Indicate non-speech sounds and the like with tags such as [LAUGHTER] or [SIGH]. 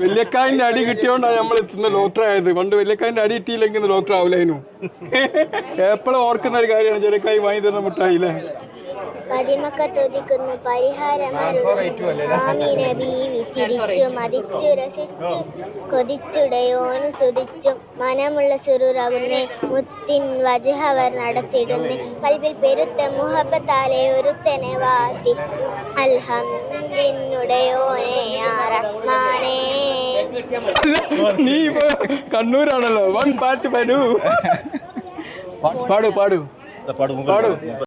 വല്യക്കായന്റെ അടി കിട്ടിയോണ്ടാ നമ്മൾ എത്തുന്ന ഡോക്ടർ ആയത്. പണ്ട് വല്യക്കായന്റെ അടി കിട്ടിയില്ലെങ്കിൽ ഡോക്ടർ ആവില്ലായിരുന്നു [LAUGHS] എപ്പോഴും ഓർക്കുന്ന ഒരു കാര്യമാണ് ചെറുക്കായി വാങ്ങി തരുന്ന മുട്ടായില്ലേ? പതിമക്ക തുതിക്കുന്നു പരിഹാരമാമിന ബീവി ചിരിച്ചു മതിച്ചു രസിച്ചു കൊതിച്ചുടയോനു സ്തുതിച്ചു. മനമുള്ള സുറുറാകുന്നേ മുത്തിൻ വജഹവർ നടത്തിടുന്നേ. കൽവിൽ പെരുത്ത മുഹബത്താലെ ഒരുത്തനെ വാത്തി. അൽഹംദിനുടയോനെ റഹ്മാനേ. നീ ഇപ്പൊ കണ്ണൂരാണല്ലോ. വൺ പാട്ട് പാടു. പാടു പാടു. പാടു. പാടൂ. [LAUGHS]